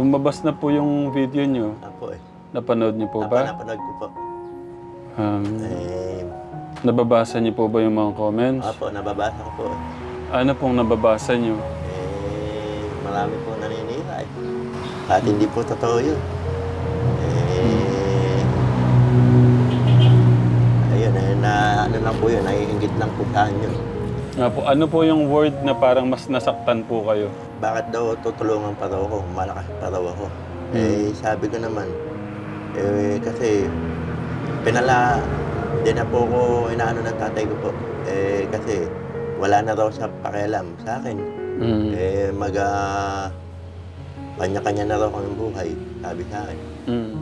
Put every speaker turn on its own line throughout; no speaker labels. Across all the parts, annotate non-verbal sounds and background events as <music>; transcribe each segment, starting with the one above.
Lumabas na po yung video nyo.
Apo eh.
Napanood niyo po
Apo,
ba?
napanood ko po.
Um,
Eh,
nababasa niyo po ba yung mga comments?
apo, nababasa ko po.
Ano pong nababasa niyo?
Eh, marami po naninira eh. At hindi po totoo yun. Eh, ayun eh, na ano lang po yun, naiingit lang po yun.
Nga po, ano po yung word na parang mas nasaktan po kayo?
Bakit daw tutulungan pa raw ako? Malakas pa raw ako. Eh, sabi ko naman, eh, kasi pinala, di na po ko inaano ng tatay ko po. Eh, kasi wala na raw sa pakialam sa akin.
Mm.
Eh, mag, ah, kanya-kanya na raw kami buhay, sabi sa akin.
Mm.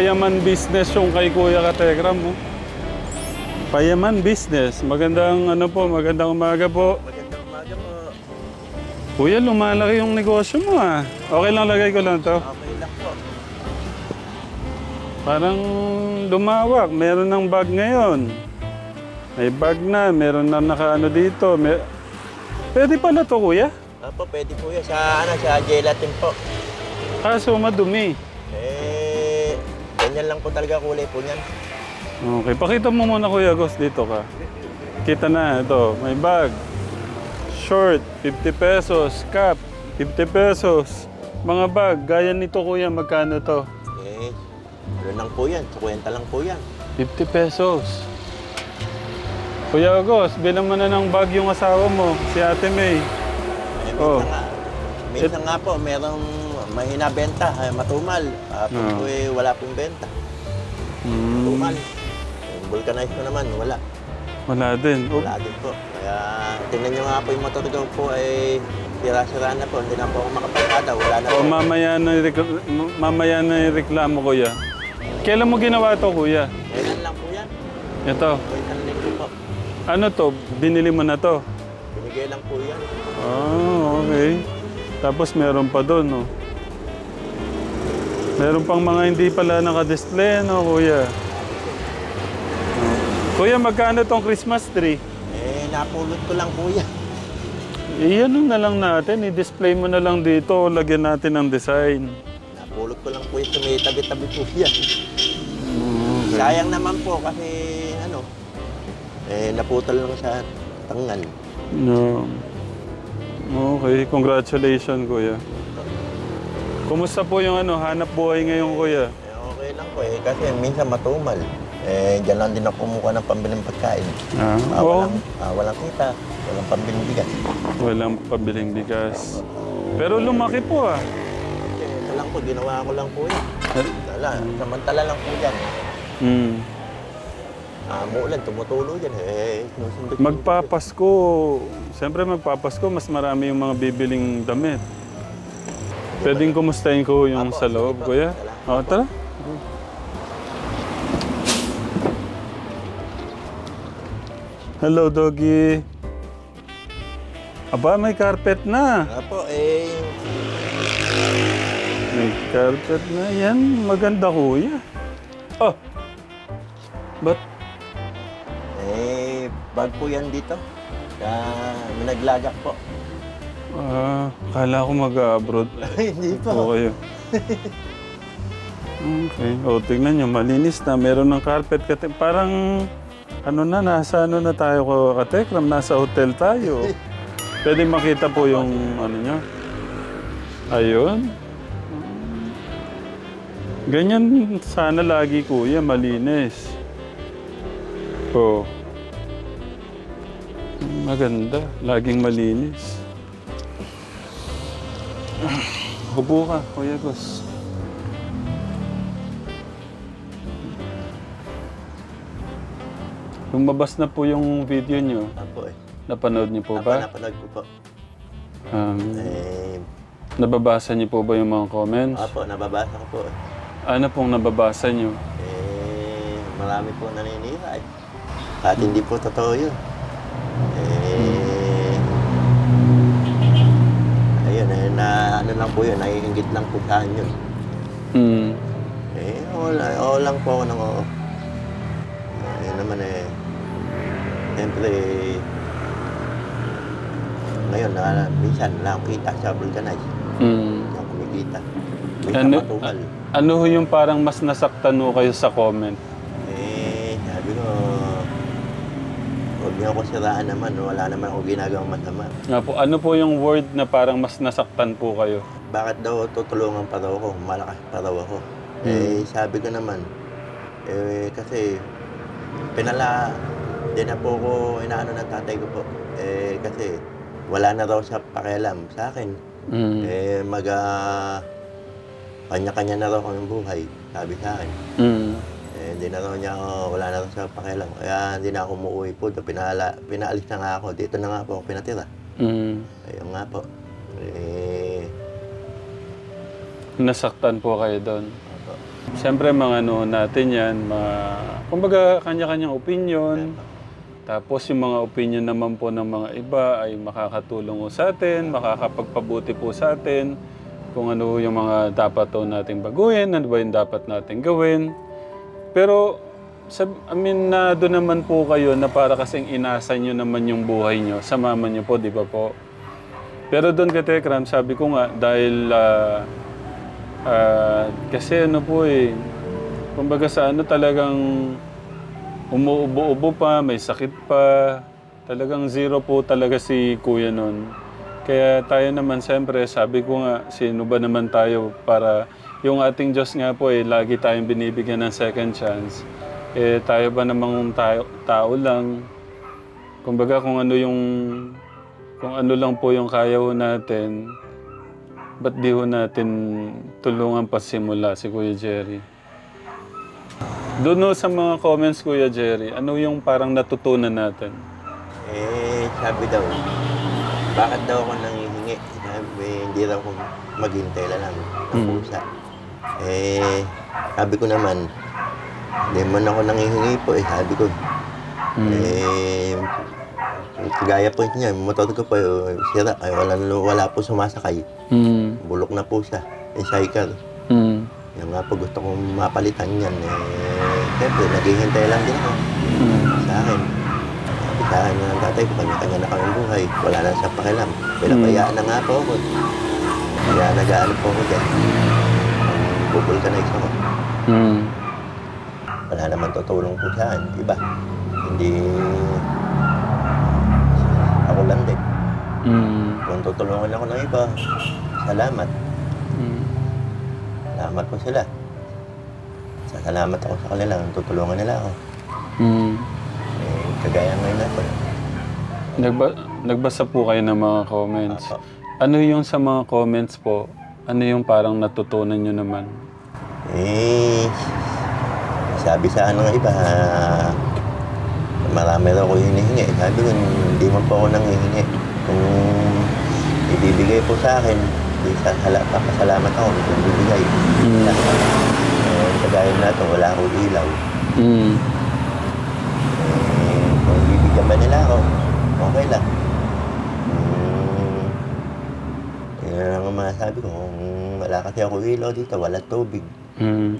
Payaman, business yung kay Kuya Kategram mo. Payaman business. Magandang ano po, magandang umaga po.
Magandang umaga po.
Kuya, lumalaki yung negosyo mo ah. Okay lang lagay ko lang to.
Okay lang po.
Parang lumawak. Meron ng bag ngayon. May bag na. Meron na nakaano dito. May... Pwede pala to kuya.
Apo, pwede po yan. Sa, ano, sa gelatin po.
Kaso madumi.
Eh, ganyan lang po talaga kulay po niyan.
Okay, pakita mo muna kuya Gos. Dito ka. Kita na. Ito, may bag. Short, 50 pesos. Cap, 50 pesos. Mga bag, gaya nito kuya, magkano to?
Eh, ano lang po yan. 50 lang po yan.
50 pesos. Kuya Agos, bilang mo na ng bag yung asawa mo, si Ate May.
Eh, minsan
Oh.
nga, minsan nga po, merong mahina benta, eh, matumal. Ah, pag
Oh.
po eh, wala pong benta.
Hmm,
Tumal. Yung vulcanize ko naman, wala.
wala din. Oh,
Wala din po. Kaya tingnan nyo nga po yung motor ko po ay sira-sira na po. Hindi na po ako makapagkada. Wala na po.
oh, mamaya na, yung rek- mamaya na yung reklamo, kuya. Kailan mo ginawa to, kuya?
Kailan lang po yan?
Ito.
O isang linggo po.
Ano to? Binili mo na to?
Binigay lang po yan.
Oh, okay. Tapos meron pa doon, no? Meron pang mga hindi pala naka-display, no, kuya? Kuya, magkano tong Christmas tree?
Eh, napulot ko lang yan.
Iyan na lang natin, i-display mo na lang dito, lagyan natin ng design.
Napulot ko lang yung tumitabi-tabi po yan.
Okay.
Sayang naman po kasi ano, eh, naputol lang sa tangan.
No. Okay, congratulations kuya. Kumusta po yung ano, hanap buhay ngayon kuya?
Eh, okay lang po eh, kasi minsan matumal. Eh, dyan lang din ako kumuha ng pambiling pagkain.
Ah,
Ah,
oo.
walang, ah, walang kita, walang pambiling bigas.
Walang pabiling bigas. Pero lumaki po ah.
Eh, ito lang po, ginawa ko lang po yan. Wala, samantala lang po yan.
Hmm.
Ah, muulan, tumutulo yan. Eh, sinusunod ko.
Magpapasko, siyempre magpapasko, mas marami yung mga bibiling damit. Pwedeng kumustahin ko yung
Apo,
sa loob, kuya? O, tara. Hello, doggy. Aba, may carpet na.
Nga po, eh,
May carpet na. Yan, maganda kuya. Oh! Ba't?
eh, bag po yan dito. May naglagak po.
Ah, kala ko mag-abroad. <laughs>
Hindi
Oo kayo. <laughs> Okay. O, tignan nyo, malinis na. Meron ng carpet. Kati, parang, ano na, nasa ano na tayo ko, katekram, nasa hotel tayo. <laughs> Pwede makita po yung, ano nyo. Ayun. Ganyan sana lagi, kuya, malinis. Oh. Maganda. Laging malinis. Hubo ka, Kuya Gus. Lumabas na po yung video nyo.
Apo eh.
Napanood niyo po
Apo,
ba?
napanood ko po.
Um,
Eh,
nababasa niyo po ba yung mga comments?
apo, nababasa ko po. eh.
Ano pong nababasa niyo?
Eh, marami po naninira eh. At hindi po totoo yun. Eh, po yun, naiingit lang po sa yun.
Mm.
Eh, oo, la- oo lang po ako ng oo. Ah, yun naman eh, siyempre, ngayon, na, minsan, wala akong kita sa vulcanize.
Mm.
Hindi ako kumikita. May
Ano,
kapatungal.
ano ho yung parang mas nasaktan ho kayo sa comment?
Niyo ako siraan naman. Wala naman ako ginagawang masama.
Nga po, ano po yung word na parang mas nasaktan po kayo?
Bakit daw tutulungan pa daw ako? Malakas pa daw ako. Eh, sabi ko naman, eh, kasi pinala, di na po ko inaano ng tatay ko po. Eh, kasi wala na daw sa pakialam sa akin.
Mm.
Eh, mag, ah, kanya-kanya na raw kami buhay, sabi sa akin.
Mm.
Eh, hindi na raw niya ako, wala na sa pakialam. Kaya hindi na ako umuwi po. Pinala, pinaalis na nga ako. Dito na nga po ako pinatira.
Mm.
Ayun nga po. Eh,
Nasaktan po kayo doon.
opo.
Siyempre, mga ano natin yan, mga, kumbaga, kanya-kanyang opinion. Tapos yung mga opinion naman po ng mga iba ay makakatulong po sa atin, makakapagpabuti po sa atin, kung ano yung mga dapat po nating baguhin, ano ba yung dapat nating gawin. Pero, sab I mean, na doon naman po kayo na para kasing inasa nyo naman yung buhay nyo sa mama nyo po, di ba po? Pero doon ka Tekram, sabi ko nga, dahil ah, ah, kasi ano po eh, kumbaga sa ano talagang umuubo-ubo pa, may sakit pa. Talagang zero po talaga si kuya nun. Kaya tayo naman siyempre, sabi ko nga, sino ba naman tayo para yung ating Diyos nga po eh, lagi tayong binibigyan ng second chance. Eh, tayo ba namang tayo, tao lang? Kumbaga kung ano yung, kung ano lang po yung kaya ho natin, ba't di ho natin tulungan pa simula si Kuya Jerry? Doon sa mga comments, Kuya Jerry, ano yung parang natutunan natin?
Eh, sabi daw, bakit daw ako nangihingi? Sabi, hindi daw ako maghintay lang ng
Mm.
Eh, sabi ko naman, hindi man ako nangihingi po eh. Sabi ko,
Mm.
eh, gaya po niya, motor ko po, eh, sira, ay wala, wala po sumasakay.
Mm.
Bulok na po siya, eh, cycle.
Mm.
Yung nga po gusto kong mapalitan yan, eh, siyempre, naghihintay lang din ako
Mm.
sa akin. Sabi sa akin ng tatay ko, kanya-kanya na kami buhay. Wala na sa pakialam. Pinabayaan na nga po ako. Kaya nag-ano po ako dyan. Ka na ko.
Mm.
Wala naman tutulong po sa. Iba. Hindi... Ako lang din.
Mm.
Kung tutulungan ako ng iba, salamat.
Mm.
Salamat po sila. Salamat ako sa kanila. Tutulungan nila ako.
Mm.
Eh, kagaya ngayon ako.
Nagba- nagbasa po kayo ng mga comments.
Apo.
Ano yung sa mga comments po? Ano yung parang natutunan nyo naman?
Eh, sabi sa ano ng iba, marami raw ko hinihingi. Sabi ko, hindi man po ako nanghihingi. Kung ibibigay po sa akin, di sa hala, papasalamat ako kung bibigay.
Mm.
Eh, kagaya na ito, wala akong ilaw.
Mm.
Eh, kung bibigyan ba nila ako, okay lang. Hmm, yun na ang masasabi ko. Kung wala kasi ako ilaw dito, wala tubig.
Mm.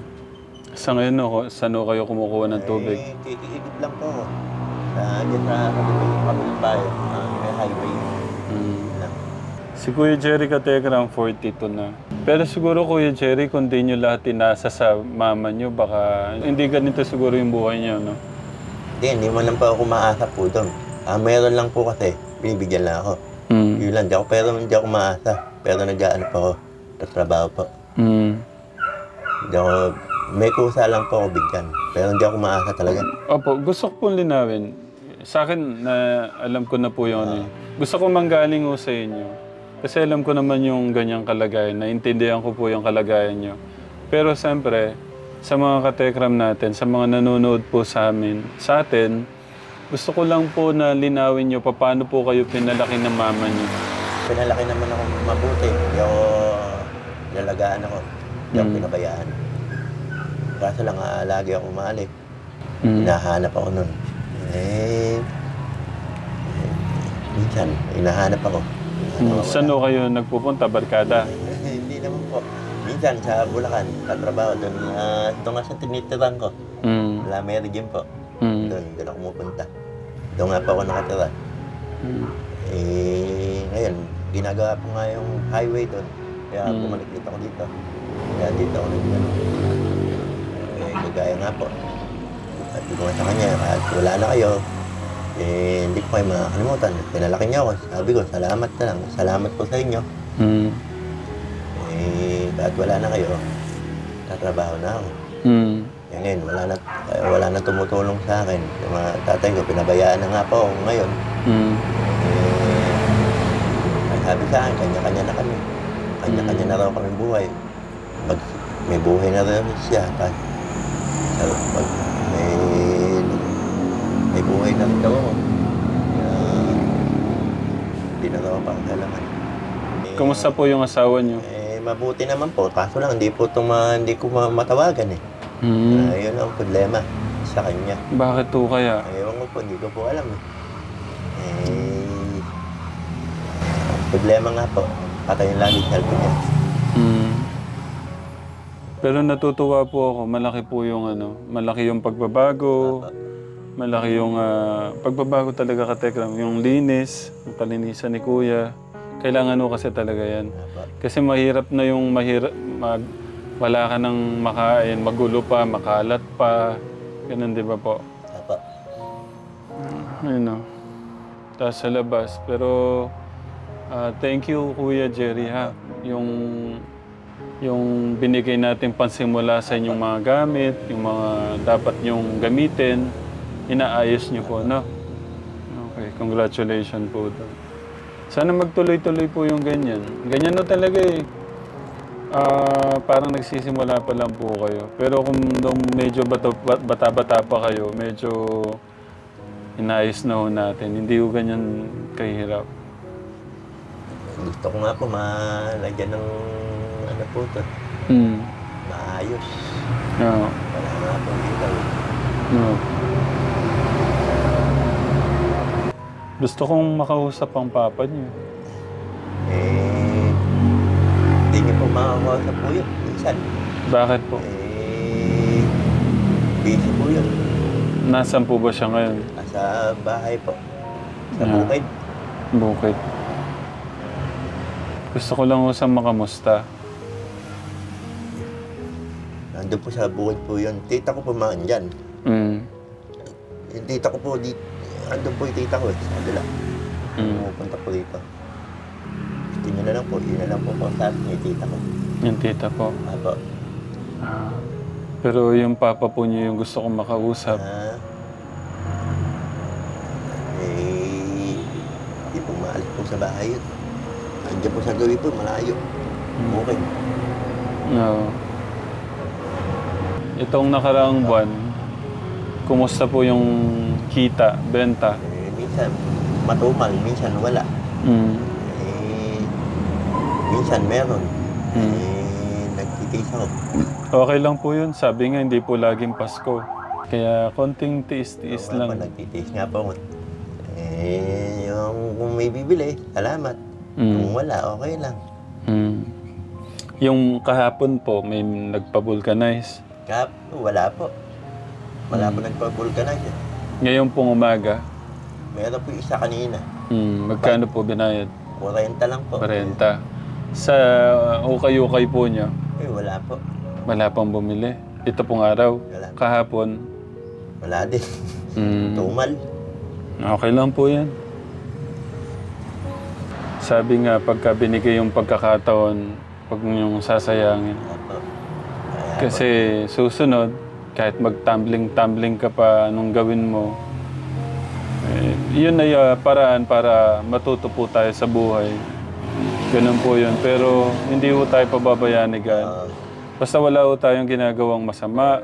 Sa ngayon, no, saan ho kayo kumukuha ng tubig?
Eh, kikiigit lang po. Sa dyan sa kabilang kabilang bahay, ah, may highway.
Mm. Si Kuya Jerry Kategram, 42 na. Pero siguro Kuya Jerry, kung di nyo lahat inasa sa mama nyo, baka hindi ganito siguro yung buhay nyo, no?
Hindi, hindi mo lang po ako maasa po doon. Ah, meron lang po kasi, binibigyan lang ako.
Mm.
Yun lang, di ako, pero hindi ako maasa. Pero nag-ano po ako, nagtrabaho po.
Mm.
Hindi ako, may kusa lang po ako bigyan. Pero hindi ako maasa talaga.
Opo, gusto ko pong linawin. Sa akin, na alam ko na po yun. eh. Gusto ko manggaling ho sa inyo. Kasi alam ko naman yung ganyang kalagayan. Naintindihan ko po yung kalagayan nyo. Pero siyempre, sa mga katekram natin, sa mga nanonood po sa amin, sa atin, gusto ko lang po na linawin nyo paano po kayo pinalaki ng mama nyo.
Pinalaki naman ako mabuti. Hindi ako lalagaan ako. Hindi ako
Mm.
pinabayaan. Kaso lang, ah, lagi ako umali.
Mm.
Hinahanap ako nun. Eh, eh, minsan, hinahanap ako.
Mm.
Ano,
Saan ho kayo nagpupunta? Barkada?
Eh, hindi po. Minsan sa Bulacan, tatrabaho doon. Uh, doon nga sa tinitiran ko.
Mm.
La Mary Jim po.
Mm.
Doon, doon ako pumupunta. Doon nga po ako nakatira.
Mm.
Eh, ngayon, ginagawa ko nga yung highway doon. Kaya
Mm.
bumalik dito ako dito. Kaya dito ako nag ano. Eh, kagaya nga po. At ko sa kanya, kahit wala na kayo, eh, hindi ko kayo makakalimutan. Pinalaki niyo ako. Sabi ko, salamat na lang. Salamat po sa inyo.
Mm.
Eh, kahit wala na kayo, tatrabaho na ako.
Mm.
Eh, ngayon, wala na, kaya wala na tumutulong sa akin. Yung mga tatay ko, pinabayaan na nga po ako ngayon.
Mm.
Sabi sa akin, kanya-kanya na kami. Kanya-kanya na raw kami buhay. Pag may buhay na rin siya, sa, pag may, may buhay na rin daw ako. Kaya, hindi na raw pang kailangan. Eh,
Kumusta po yung asawa niyo?
Eh, mabuti naman po. Kaso lang, hindi po itong ma, hindi ko ma- matawagan eh.
Mm.
Ah, yun ang problema sa kanya.
Bakit to kaya?
Ewan ko po, hindi ko po alam eh. Eh, problema nga po, patay yung lagi cellphone niya.
Mm. Pero natutuwa po ako, malaki po yung ano, malaki yung pagbabago, malaki yung ah, pagbabago talaga ka Tekram, yung linis, yung kalinisan ni Kuya. Kailangan mo kasi talaga yan.
Apo.
Kasi mahirap na yung mahirap, mag, wala ka nang makain, magulo pa, makalat pa. Ganun di ba po?
Apo.
Ayun o. Tapos sa labas. Pero ah, thank you Kuya Jerry ha. Yung yung binigay natin pansimula sa inyong mga gamit, yung mga dapat nyong gamitin, inaayos nyo po, no? Okay, congratulations po doon. Sana magtuloy-tuloy po yung ganyan. Ganyan no talaga eh. Ah, parang nagsisimula pa lang po kayo. Pero kung nung medyo bata- bata-bata pa kayo, medyo inayos na ho natin. Hindi ho ganyan kahirap.
Gusto ko nga po malagyan ng ano po to,
Hmm.
maayos.
No.
Wala nga po dito.
No. Gusto kong makausap ang papa niyo.
Eh, hindi niyo po makakausap po yun. Minsan.
Bakit po?
Eh, busy po yun.
Nasaan po ba siya ngayon?
Nasa bahay po. Sa
Ah.
bukid.
Bukid. Gusto ko lang usap makamusta.
Nandun po sa bukid po yun. Tita ko po mga dyan.
Mm.
Yung tita ko po, di, andun po yung tita ko eh. Sa kabila.
Mm.
Pumupunta po dito. Gusto niyo na lang po. Yun na lang po pang sabi niya, tita ko.
Yung tita po.
Apo.
Ah. Pero yung papa po niyo yung gusto kong makausap.
Ah. Eh, di po maalis po sa bahay yun. Andiyan po sa gawi po, malayo.
Mm.
Okay.
No. Itong nakaraang buwan, kumusta po yung kita, benta?
Eh, minsan matumal, minsan wala.
Mm.
Eh, minsan meron.
Mm.
Eh, nagtitiis ako.
Okay lang po yun. Sabi nga, hindi po laging Pasko. Kaya konting tiis-tiis
Oo nga po,
lang.
nagtitiis nga po ako. Eh, yung kung may bibili, salamat.
Mm.
Kung wala, okay lang.
Mm. Yung kahapon po, may nagpa-vulcanize.
Kap, wala po. Wala
Mm.
po nagpa-vulcanize. eh.
Ngayon pong umaga,
Meron po isa kanina.
mm, magkano po binayad?
40 lang po.
40. Sa ukay-ukay po niya,
Eh, wala po.
wala pang bumili. Ito pong araw,
Wala.
kahapon.
Wala din.
Mm,
Tumal.
okay lang po yan. Sabi nga, pagka binigay yung pagkakataon, pag yung sasayangin. Kasi susunod, kahit mag-tumbling-tumbling ka pa anong gawin mo, eh, yun ay ah, paraan para matuto po tayo sa buhay. Ganun po yun. Pero hindi po tayo pababayaan ni God. Basta wala po tayong ginagawang masama,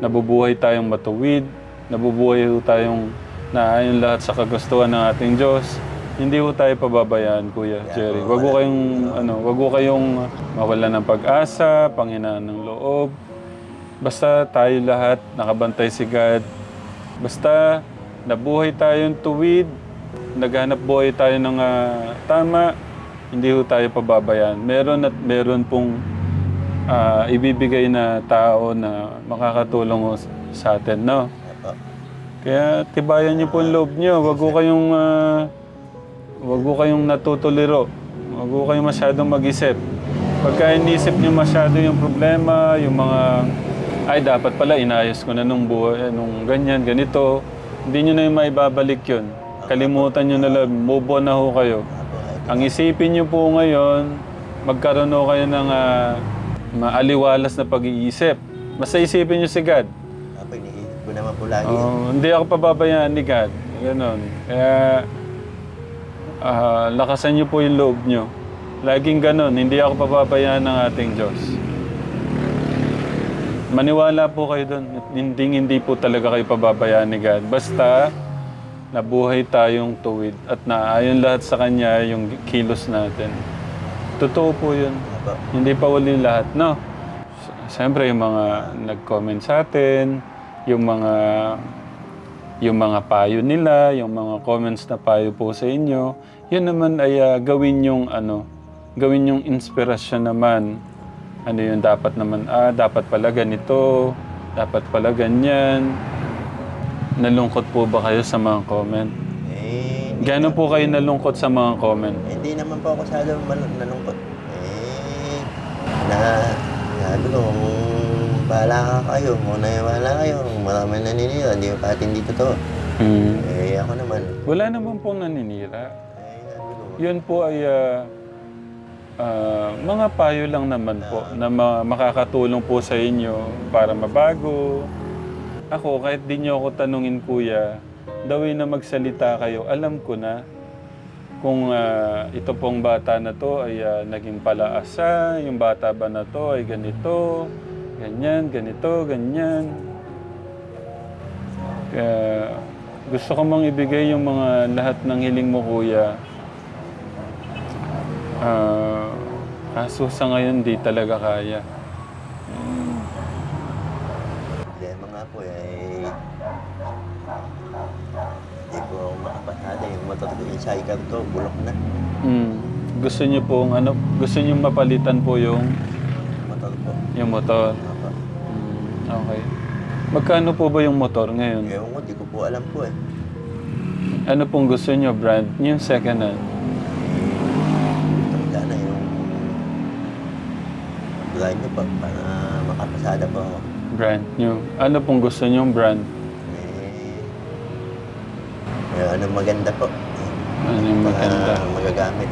nabubuhay tayong matuwid, nabubuhay po tayong naayon lahat sa kagustuhan ng ating Diyos. Hindi po tayo pababayaan, Kuya Jerry. Wag po kayong, ano, wag po kayong mawala ng pag-asa, panghinaan ng loob. Basta tayo lahat, nakabantay si God. Basta nabuhay tayong tuwid, naghanap buhay tayo ng ah, tama, Hindi ho tayo pababayaan. Meron at meron pong ah, ibibigay na tao na makakatulong ho sa atin, no? Kaya tibayan niyo po ang loob niyo. Wag ko kayong ah, wag ko kayong natutuliro. Wag ko kayong masyadong mag-isip. Pagka inisip niyo masyado yung problema, yung mga ay dapat pala inayos ko na nung buhay, nung ganyan, ganito. Hindi niyo na yung maibabalik yun. Kalimutan niyo na lang, move on na ho kayo. Ang isipin niyo po ngayon, magkaroon ho kayo ng ah, maaliwalas na pag-iisip. Basta isipin niyo si God.
Opo, iniisip ko naman po lagi.
Oh, hindi ako pababayaan ni God. Ganon. Kaya, ah, lakasan niyo po yung loob niyo. Laging ganon, hindi ako pababayaan ng ating Diyos. Maniwala po kayo doon. Hindi, hindi po talaga kayo pababayaan ni God. Basta, nabuhay tayong tuwid at naayon lahat sa Kanya yung kilos natin. Totoo po yun. Hindi pa uli lahat, no? Siyempre, yung mga nag-comment sa atin, yung mga yung mga payo nila, yung mga comments na payo po sa inyo, yun naman ay ah, gawin yung ano, gawin yung inspirasyon naman. Ano yun, dapat naman, ah, dapat pala ganito, dapat pala ganyan. Nalungkot po ba kayo sa mga comment?
Eh,
Gano'n po kayo nalungkot sa mga comment?
hindi naman po ako mal- nalungkot. Eh, na, ko, kung bahala ka kayo, kung naiwala kayo, kung marami naninira, hindi pa hindi totoo.
Hmm.
Eh, ako naman,
Wala naman pong naninira.
eh, sabi ko,
Yun po ay ah, ah, mga payo lang naman po na ma- makakatulong po sa inyo para mabago. Ako, kahit di nyo ako tanungin kuya, the way na magsalita kayo, alam ko na kung ah, ito pong bata na to ay ah, naging palaasa, yung bata ba na to ay ganito, ganyan, ganito, ganyan. Kaya gusto ko mang ibigay yung mga lahat ng hiling mo kuya. Ah, kaso sa ngayon di talaga kaya.
problema nga po, eh, hindi po ako makapasada. Yung motor ko, yung sidecar ko, bulok na.
Hmm. Gusto niyo pong ano, gusto niyo mapalitan po yung
Motor ko.
yung motor. Okay. Magkano po ba yung motor ngayon?
Ewan ko, di ko po alam po eh.
Ano pong gusto niyo? Brand new, second hand?
Tanda na yung blind niyo po para makapasada po ako.
Brand new. Ano pong gusto niyo brand?
Eh, eh, ano maganda po.
Ano yung
Para
maganda?
magagamit.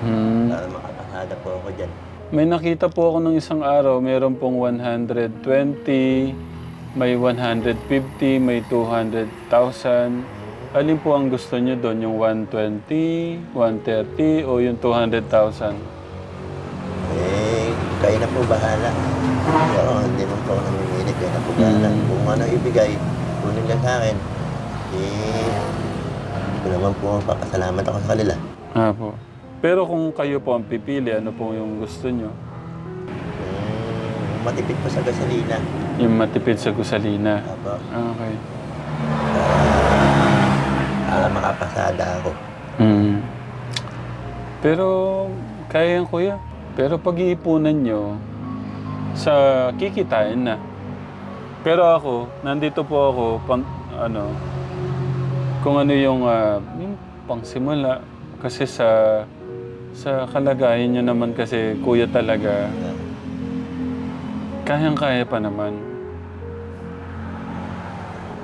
Hmm.
Para makapasada po ako dyan.
May nakita po ako ng isang araw, meron pong 120, may 150, may 200,000. Alin po ang gusto niyo doon? Yung 120, 130 o yung 200,000?
Eh, kayo na po bahala. Oo, hindi naman po ako namimili. Kayo na po bahala.
Mm.
Kung ano ibigay, kunin lang sa akin. Eh, hindi ko naman po papasalamat ako sa kanila.
Ah po. Pero kung kayo po ang pipili, ano po yung gusto niyo?
Kung matipid po sa gasolina.
Yung matipid sa gusalina.
Apo,
Ah, Okay.
para makapasada ako.
Mm. Pero kaya yan kuya. Pero pag-iipunan nyo, sa kikitain na. Pero ako, nandito po ako, pang, ano, kung ano yung, ah, yung pangsimula. Kasi sa, sa kalagayan nyo naman kasi, kuya talaga, kayang-kaya pa naman.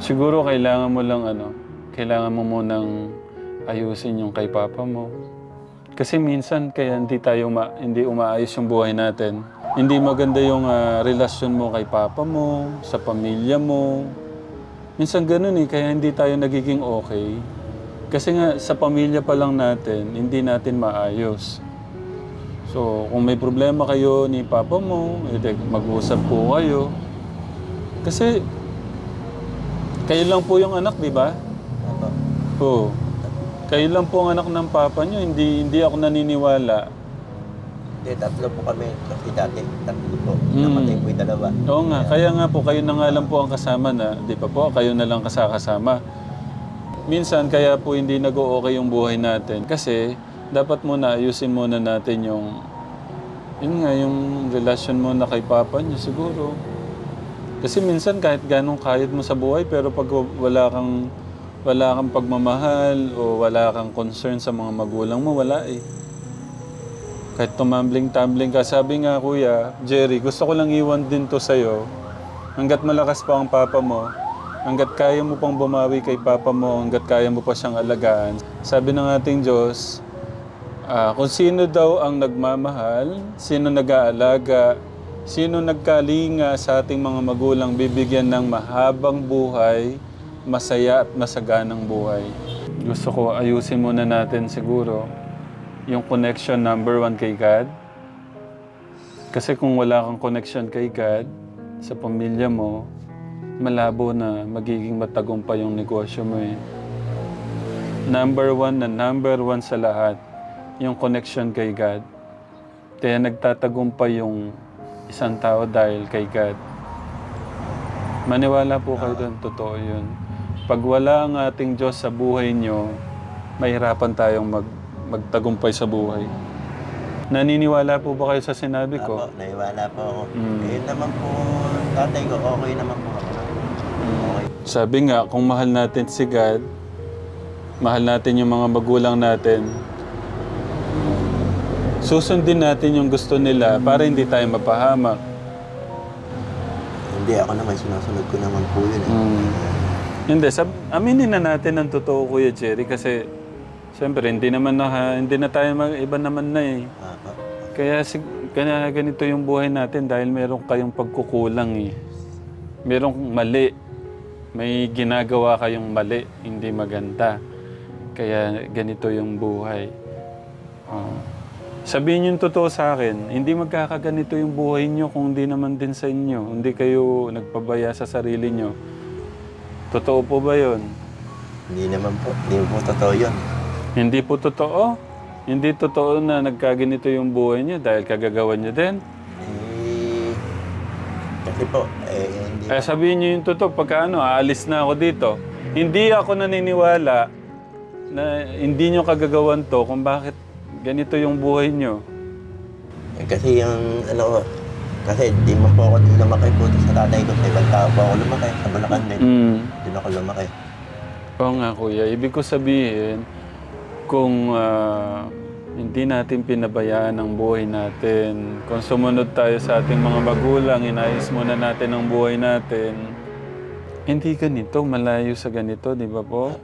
Siguro kailangan mo lang ano, kailangan mo munang ayusin yung kay papa mo. Kasi minsan kaya hindi tayo ma, hindi umaayos yung buhay natin. Hindi maganda yung ah, relasyon mo kay papa mo, sa pamilya mo. Minsan ganun eh, kaya hindi tayo nagiging okay. Kasi nga sa pamilya pa lang natin, hindi natin maayos. So, kung may problema kayo ni papa mo, edi mag-usap po kayo. Kasi, kayo lang po yung anak, di ba?
Apo.
Oo. Kayo lang po ang anak ng papa nyo, hindi, hindi ako naniniwala.
Hindi, tatlo po kami. Kasi dati, tatlo po.
Mm.
Namatay po yung dalawa.
Oo nga, kaya nga po, kayo na nga lang po ang kasama na, di ba po? Kayo na lang kasakasama. Minsan, kaya po hindi nag-o-okay yung buhay natin. Kasi, dapat muna ayusin muna natin yung yun nga, yung relasyon mo na kay Papa niyo siguro. Kasi minsan kahit ganong kayod mo sa buhay, pero pag wala kang wala kang pagmamahal o wala kang concern sa mga magulang mo, wala eh. Kahit tumambling-tumbling ka, sabi nga kuya, Jerry, gusto ko lang iwan din to sa'yo. Hanggat malakas pa ang papa mo, hanggat kaya mo pang bumawi kay papa mo, hanggat kaya mo pa siyang alagaan. Sabi ng ating Diyos, Ah, kung sino daw ang nagmamahal, sino nag-aalaga, sino nagkalinga sa ating mga magulang, bibigyan ng mahabang buhay, masaya at masaganang buhay. Gusto ko ayusin muna natin siguro yung connection number one kay God. Kasi kung wala kang connection kay God, sa pamilya mo, malabo na magiging matagumpay yung negosyo mo eh. Number one na number one sa lahat, yung connection kay God. Kaya nagtatagumpay yung isang tao dahil kay God. Maniwala po kayo doon, totoo yun. Pag wala ang ating Diyos sa buhay nyo, mahirapan tayong mag, magtagumpay sa buhay. Naniniwala po ba kayo sa sinabi ko?
Apo, naiwala po ako.
Mm.
Eh naman po, tatay ko, okay naman po.
Sabi nga, kung mahal natin si God, mahal natin yung mga magulang natin, susundin natin yung gusto nila para hindi tayo mapahamak.
Hindi, ako naman, sinusunod ko naman po yun. Eh.
Mm. Hindi, sab aminin na natin ang totoo, Kuya Jerry, kasi siyempre hindi naman na, hindi na tayo mag, iba naman na eh.
Apo.
Kaya, sig- kaya ganito yung buhay natin dahil meron kayong pagkukulang eh. Merong mali. May ginagawa kayong mali, hindi maganda. Kaya ganito yung buhay. Oh. Sabihin yung totoo sa akin, hindi magkakaganito yung buhay nyo kung hindi naman din sa inyo. Hindi kayo nagpabaya sa sarili nyo. Totoo po ba yun?
Hindi naman po, hindi po totoo yun.
Hindi po totoo. Hindi totoo na nagkaganito yung buhay nyo dahil kagagawan nyo din.
Eh, kasi po, eh, hindi
Kaya sabihin niyo yung totoo, pagka ano, aalis na ako dito. Hindi ako naniniwala na hindi nyo kagagawan to kung bakit ganito yung buhay nyo.
Eh, kasi yung, ano ko, kasi di mo po ako lumaki po sa tatay ko. Sa ibang tao po ako lumaki. Sa Bulacan din.
Mm.
Doon ako lumaki.
Oo nga kuya, ibig ko sabihin, kung ah, hindi natin pinabayaan ang buhay natin, kung sumunod tayo sa ating mga magulang, inayos muna natin ang buhay natin, hindi ganito, malayo sa ganito, di ba po?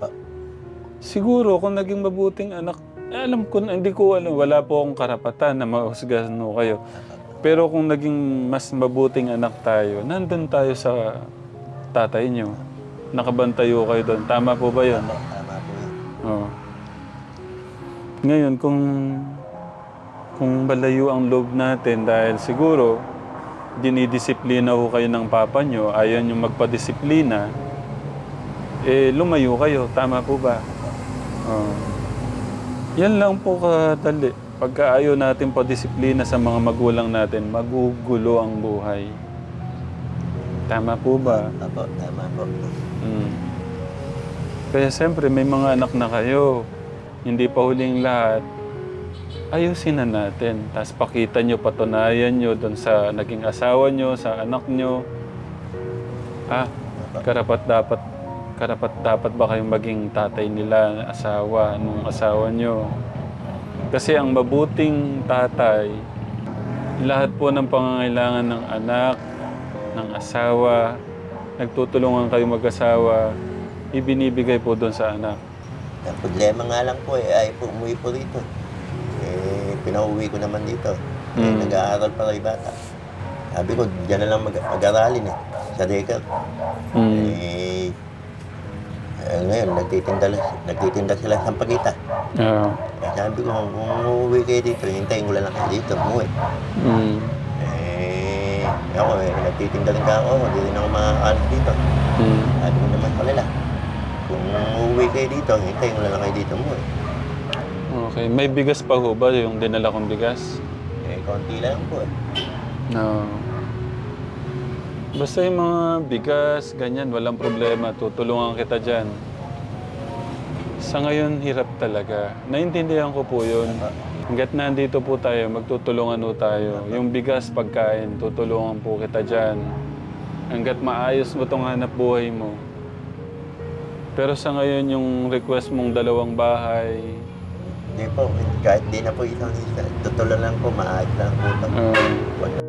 Siguro kung naging mabuting anak, eh, alam ko, hindi ko alam, wala po akong karapatan na mahusgahan no kayo. Pero kung naging mas mabuting anak tayo, nandun tayo sa tatay nyo. Nakabantayo kayo doon. Tama po ba yun?
Apo, tama po yun.
Oo. Ngayon, kung kung malayo ang loob natin dahil siguro dinidisiplina ho kayo ng papa nyo, ayaw nyo magpadisiplina, eh lumayo kayo. Tama po ba? Oo. Yan lang po kadali. Pagka ayaw natin padisiplina sa mga magulang natin, magugulo ang buhay. Tama po ba?
Apo, tama po.
Mm. Kaya siyempre may mga anak na kayo. Hindi pa huling lahat. Ayusin na natin. Tapos pakita nyo, patunayan nyo doon sa naging asawa nyo, sa anak nyo. Ah, karapat dapat karapat dapat ba kayong maging tatay nila, asawa, nung asawa nyo? Kasi ang mabuting tatay, lahat po ng pangangailangan ng anak, ng asawa, nagtutulungan kayo mag-asawa, ibinibigay po doon sa anak.
Ang problema nga lang po eh, ay po umuwi po dito. Eh, pinauwi ko naman dito. Eh,
Mm.
nag-aaral pa kay bata. Sabi ko, dyan na lang mag- mag-aralin eh. Sa Decal.
Mm.
Eh, eh, ngayon, nagtitinda, nagtitinda sila sa pagkita.
Ah.
Eh, sabi ko, kung umuwi kayo dito, hintayin ko lang kayo dito, umuwi.
Mm.
Eh, ako eh, nagtitinda rin ka ako, hindi rin ako makakaano dito.
Mm.
Sabi ko naman sa kanila, uuwi kayo dito, hintayin ko lang kayo dito, umuwi.
Okay. May bigas pa ho ba yung dinala kong bigas?
Eh, konti lang po eh.
No. Basta yung mga bigas, ganyan, walang problema. Tutulungan kita dyan. Sa ngayon, hirap talaga. Naintindihan ko po yun. Hanggat nandito po tayo, magtutulungan po tayo. Yung bigas, pagkain, tutulungan po kita dyan. Hanggat maayos mo itong hanap buhay mo. Pero sa ngayon, yung request mong dalawang bahay,
Hindi po, kahit di na po isang isa. Tutulo lang po, maayos lang po Huwag